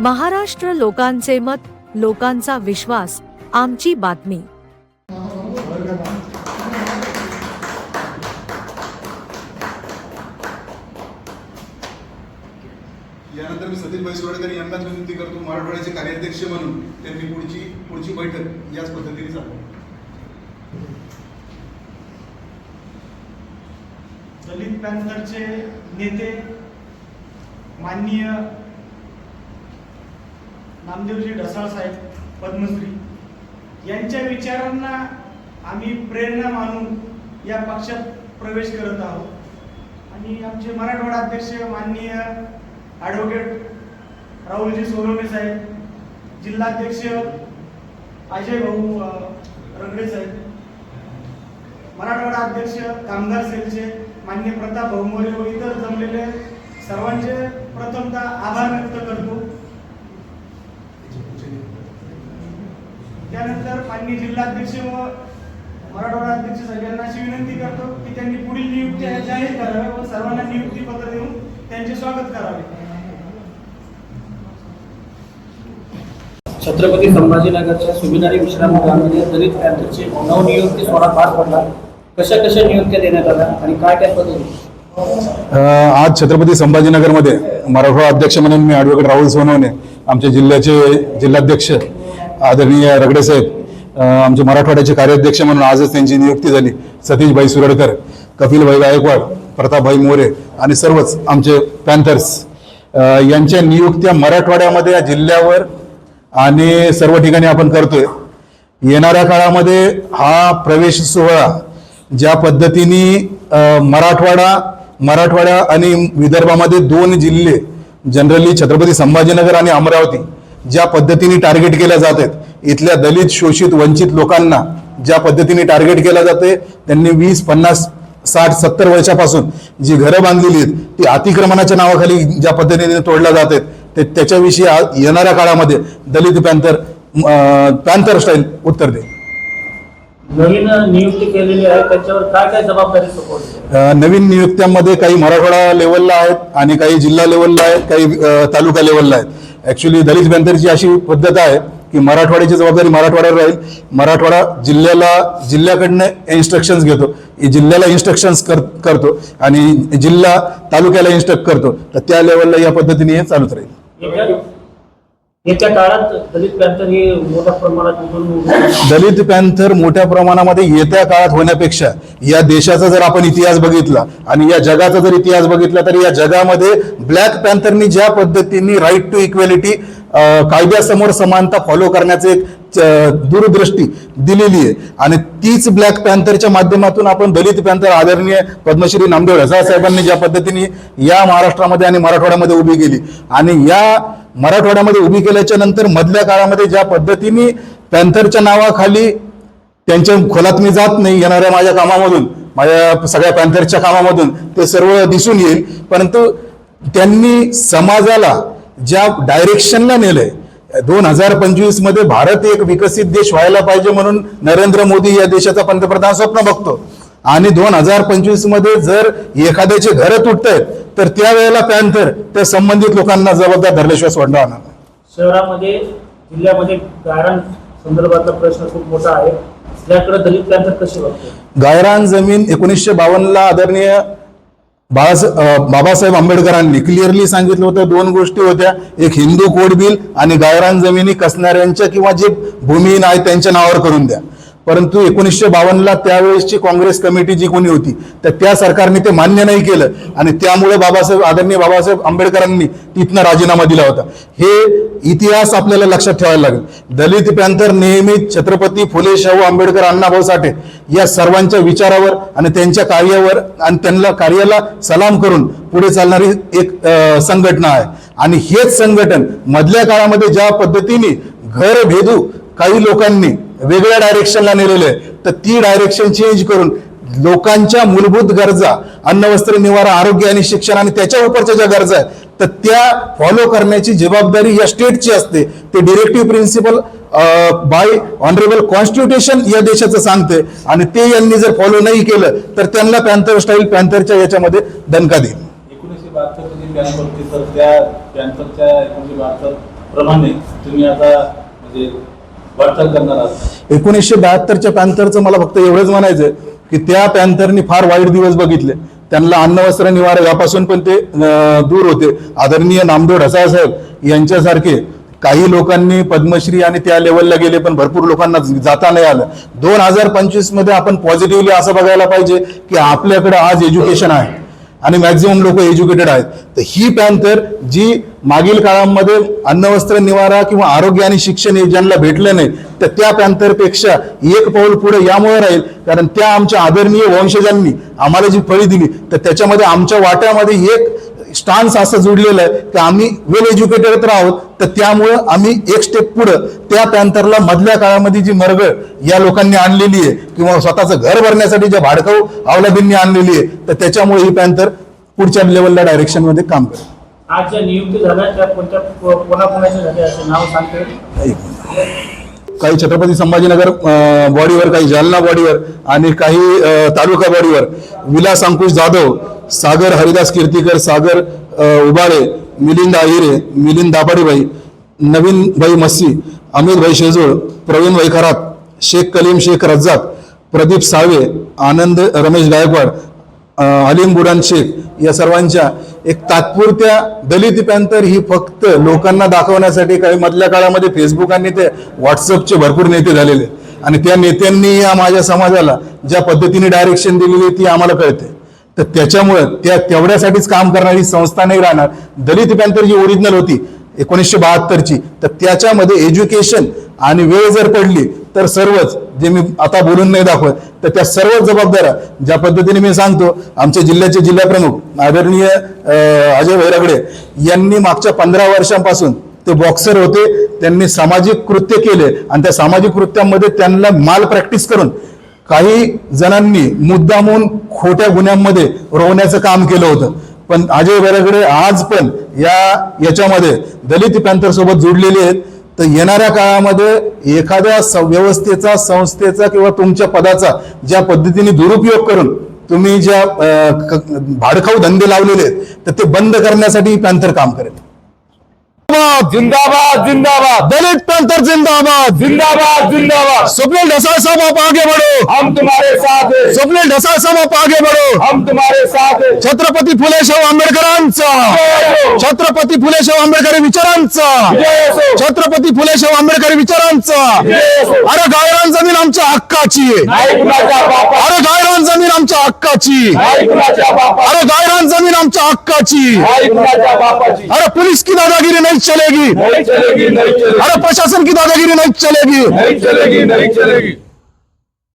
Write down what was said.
महाराष्ट्र लोकांचे मत लोकांचा विश्वास आमची बातमी. यानंतर मी सतीश भाई सोडकर यांनाच विनंती करतो मराठवाड्याचे कार्याध्यक्ष म्हणून त्यांनी पुढची पुढची बैठक याच पद्धतीने चालू. दलित पॅन्थरचे नेते माननीय नामदेवजी ढसाळ साहेब पद्मश्री. यांच्या विचारांना आम्ही प्रेरणा मानून या पक्षात प्रवेश करत आहोत. आणि आमचे मराठवाडा अध्यक्ष माननीय ॲडव्होकेट राहुलजी सोनवणे साहेब जिल्हाध्यक्ष अजय भाऊ अ, रगडे साहेब मराठवाडा अध्यक्ष कामगार सेलचे मान्य प्रताप भाऊ मोरे व इतर जमलेले सर्वांचे प्रथमतः आभार व्यक्त करतो. त्यानंतर मान्य जिल्हाध्यक्ष व मराठवाडा अध्यक्ष सगळ्यांना अशी विनंती करतो की त्यांनी पुढील नियुक्ती जाहीर कराव्या व सर्वांना नियुक्ती पत्र देऊन त्यांचे स्वागत करावे. छत्रपती संभाजीनगरच्या सुविधारी विश्रामगृहामध्ये दलित पॅन्थरची नवनियुक्ती सोहळा पार पडला. कशा कशा नियुक्त्या देण्यात आल्या आणि काय काय पद्धती? आज छत्रपती संभाजीनगरमध्ये मराठवाडा अध्यक्ष म्हणून मी ॲडव्होकेट राहुल सोनवणे आमचे जिल्ह्याचे जिल्हाध्यक्ष आदरणीय रगडे साहेब आमचे मराठवाड्याचे कार्याध्यक्ष म्हणून आजच त्यांची नियुक्ती झाली. सतीशभाई सुरडकर कपिलभाई गायकवाड प्रतापभाई मोरे आणि सर्वच आमचे पॅन्थर्स. यांच्या नियुक्त्या मराठवाड्यामध्ये या जिल्ह्यावर आणि सर्व ठिकाणी आपण करतोय. येणाऱ्या काळामध्ये हा प्रवेश सोहळा ज्या पद्धतीने मराठवाडा मराठवाडा आणि विदर्भामध्ये दोन जिल्हे जनरली छत्रपती संभाजीनगर आणि अमरावती ज्या पद्धतीने टार्गेट केल्या जात आहेत इथल्या दलित शोषित वंचित लोकांना ज्या पद्धतीने टार्गेट केलं जाते त्यांनी वीस पन्नास साठ सत्तर वर्षापासून जी घरं बांधलेली आहेत ती अतिक्रमणाच्या नावाखाली ज्या पद्धतीने तोडल्या जात आहेत ते त्याच्याविषयी येणाऱ्या काळामध्ये दलित पॅन्थर अं, पॅन्थर स्टाईल उत्तर दे. नवीन नियुक्ती केलेली आहे त्याच्यावर काय काय जबाबदारी नवीन नियुक्त्यांमध्ये काही मराठवाडा लेवलला आहेत आणि काही जिल्हा लेवलला आहेत काही तालुका लेवलला आहेत. ऍक्च्युली दलित बँकरची अशी पद्धत आहे की मराठवाड्याची जबाबदारी मराठवाड्यावर राहील. मराठवाडा जिल्ह्याला जिल्ह्याकडनं इन्स्ट्रक्शन्स घेतो. जिल्ह्याला इन्स्ट्रक्शन्स कर करतो आणि जिल्हा तालुक्याला इन्स्ट्रक्ट करतो. तर त्या लेवलला या पद्धतीने हे चालूच राहील. येत्या काळात दलित पॅन्थर हे मोठ्या प्रमाणात दलित पॅन्थर मोठ्या प्रमाणामध्ये येत्या काळात होण्यापेक्षा या देशाचा जर आपण इतिहास बघितला आणि या जगाचा जर इतिहास बघितला तर या जगामध्ये ब्लॅक पॅन्थरनी ज्या पद्धतीने राईट टू इक्वेलिटी कायद्यासमोर समानता फॉलो करण्याचे एक दूरदृष्टी दिलेली आहे. आणि तीच ब्लॅक पॅन्थरच्या माध्यमातून आपण दलित पॅन्थर आदरणीय पद्मश्री नामदेव ढसाळ साहेबांनी ज्या पद्धतीने या महाराष्ट्रामध्ये आणि मराठवाड्यामध्ये उभी केली. आणि या मराठवाड्यामध्ये उभी केल्याच्यानंतर मधल्या काळामध्ये ज्या पद्धतीने पॅन्थरच्या नावाखाली त्यांच्या खोलात मी जात नाही येणाऱ्या माझ्या कामामधून माझ्या सगळ्या पॅन्थरच्या कामामधून ते सर्व दिसून येईल. परंतु त्यांनी समाजाला ज्या डायरेक्शनला नेलंय दोन हजार पंचवीसमध्ये भारत एक विकसित देश व्हायला पाहिजे म्हणून नरेंद्र मोदी या देशाचा पंतप्रधान स्वप्न बघतो. आणि दोन हजार पंचवीसमध्ये जर एखाद्याचे घर तुटत आहेत तर त्यावेळेला पॅन्थर त्या संबंधित लोकांना जबाबदार धरल्याशिवाय सोडणार नाही. शहरामध्ये जिल्ह्यामध्ये गायरान संदर्भातला प्रश्न खूप मोठा आहे. त्याकडे दलित बघतो गायरान जमीन एकोणीसशे बावन्नला आदरणीय बाळासाहेब बाबासाहेब आंबेडकरांनी क्लिअरली सांगितलं होतं दोन गोष्टी होत्या. एक हिंदू कोड बिल आणि गायरान जमिनी कसणाऱ्यांच्या किंवा जे भूमिहीन आहेत त्यांच्या नावावर करून द्या. परंतु एकोणीसशे बावन्नला त्यावेळेसची काँग्रेस कमिटी जी कोणी होती तर त्या सरकारने ते मान्य नाही केलं. आणि त्यामुळे बाबासाहेब आदरणीय बाबासाहेब आंबेडकरांनी तिथनं राजीनामा दिला होता. हे इतिहास आपल्याला लक्षात ठेवायला लागेल. दलित पॅंथर नेहमीच छत्रपती फुले शाहू आंबेडकर अण्णाभाऊ साठे या सर्वांच्या विचारावर आणि त्यांच्या कार्यावर आणि त्यांना कार्याला सलाम करून पुढे चालणारी एक संघटना आहे. आणि हेच संघटन मधल्या काळामध्ये ज्या पद्धतीने घर भेदू काही लोकांनी वेगळ्या डायरेक्शनला नेलेलं आहे तर ती डायरेक्शन चेंज करून लोकांच्या मूलभूत गरजा अन्न वस्त्र निवारा आरोग्य आणि शिक्षण आणि त्याच्या उपरच्या ज्या गरजा आहेत तर त्या फॉलो करण्याची जबाबदारी या स्टेटची असते. ते directive principle by honourable constitution या देशाचं सांगते. आणि ते यांनी जर फॉलो नाही केलं तर त्यांना पॅन्थर स्टाईल पॅन्थरच्या याच्यामध्ये दणका देईल. एकोणीसशे एकोणीसशे वाटचाल करणार एकोणीसशे बहात्तरच्या पॅन्थरचं मला फक्त एवढंच म्हणायचं की त्या पॅन्थरनी फार वाईट दिवस बघितले. त्यांना अन्न वस्त्र निवारा यापासून पण ते दूर होते. आदरणीय नामदेव ढसाळ साहेब यांच्यासारखे काही लोकांनी पद्मश्री आणि त्या लेवलला गेले पण भरपूर लोकांना जाता नाही आलं. दोन हजार पंचवीसमध्ये आपण पॉझिटिव्हली असं बघायला पाहिजे की आपल्याकडे आज एज्युकेशन आहे. आणि मॅक्झिमम लोक एज्युकेटेड आहेत. तर ही पॅन्थर जी मागील काळामध्ये अन्न वस्त्र निवारा किंवा आरोग्य आणि शिक्षण हे ज्यांना भेटलं नाही तर त्या पॅन्थरपेक्षा एक पाऊल पुढे यामुळे राहील. कारण त्या आमच्या आदरणीय वंशजांनी आम्हाला जी फळी दिली तर त्याच्यामध्ये आमच्या वाट्यामध्ये एक स्टान्स असं जुडलेलं आहे की आम्ही वेल एज्युकेटेड तर आहोत तर त्यामुळं आम्ही एक स्टेप पुढं त्या पॅन्थरला मधल्या काळामध्ये जी मरगळ या लोकांनी आणलेली आहे किंवा स्वतःचं घर भरण्यासाठी ज्या भाडकाऊ अवलंबींनी आणलेली आहे तर त्याच्यामुळे ही पॅन्थर पुढच्या लेवलला डायरेक्शनमध्ये काम करेल. आज ज्या नियुक्ती झाल्या त्या कोणत्या कोणाकोणाच्या झाल्या असे नाव सांगते. काही छत्रपती संभाजीनगर बॉडीवर काही जालना बॉडीवर आणि काही तालुका बॉडीवर. विलास अंकुश जाधव सागर हरिदास कीर्तीकर सागर उबाळे मिलिंद आहिरे मिलिंद दाभाडीबाई नवीन भाई मस्सी अमित भाई शेजूळ प्रवीण भाई खरात शेख कलीम शेख रज्जाक प्रदीप साळवे आनंद रमेश गायकवाड अलीम बुडान शेख या सर्वांच्या एक तात्पुरत्या दलित पॅन्थर ही फक्त लोकांना दाखवण्यासाठी काही मधल्या काळामध्ये फेसबुक आणि ते व्हॉट्सअपचे भरपूर नेते झालेले आहेत. आणि त्या नेत्यांनी या माझ्या समाजाला ज्या पद्धतीने डायरेक्शन दिलेली आहे ती आम्हाला कळते तर त्याच्यामुळं त्या तेवढ्यासाठीच काम करणारी संस्था नाही राहणार दलित पॅन्थर जी ओरिजिनल होती एकोणीसशे बहात्तरची तर त्याच्यामध्ये एज्युकेशन आणि वेळ जर पडली तर सर्वच जे मी आता बोलून नाही दाखवत तर त्या सर्व जबाबदाऱ्या ज्या पद्धतीने मी सांगतो आमच्या जिल्ह्याचे जिल्हाप्रमुख आदरणीय अजय भैरागडे यांनी मागच्या पंधरा वर्षांपासून ते बॉक्सर होते त्यांनी सामाजिक कृत्य केले आणि त्या सामाजिक कृत्यामध्ये त्यांना माल प्रॅक्टिस करून काही जणांनी मुद्दामून खोट्या गुन्ह्यांमध्ये रोवण्याचं काम केलं होतं. पण अजय बेरागडे आज पण या याच्यामध्ये दलित पॅन्थरसोबत जोडलेले आहेत. तर येणाऱ्या काळामध्ये एखाद्या स- व्यवस्थेचा संस्थेचा किंवा तुमच्या पदाचा ज्या पद्धतीने दुरुपयोग करून तुम्ही ज्या भाडखाऊ धंदे लावलेले आहेत तर ते बंद करण्यासाठी पॅन्थर काम करेल. जिंदाबाद जिंदाबाद दलित पॅन्थर जिंदाबाद. जिंदाबाद जिंदाबाद. स्वप्नील ढसाळ साहब आप आगे बढ़ो. हम तुम्हारे साथ हैं. स्वप्नील ढसाळ साहब आप आगे बढ़ो. हम तुम्हारे साथ हैं. छत्रपती फुले शाहू आंबेडकरांचा छत्रपती फुले शाहू आंबेडकरी विचारांचा. जय असो. छत्रपती फुले शाहू आंबेडकरी विचारांचा. जय असो. अरे गायरान जमीन आमच्या हक्काची कुणाच्या बापा अरे गायरान जमीन आमच्या हक्काची नाही कुणाच्या बापा अरे गायरान जमीन आमच्या हक्काची नाही कुणाच्या बापाची. अरे पुलिस की दादागिरी नहीं चलेगी। नहीं चलेगी नहीं चलेगी। अरे प्रशासन की दादागिरी नहीं चलेगी। नहीं चलेगी नहीं चलेगी।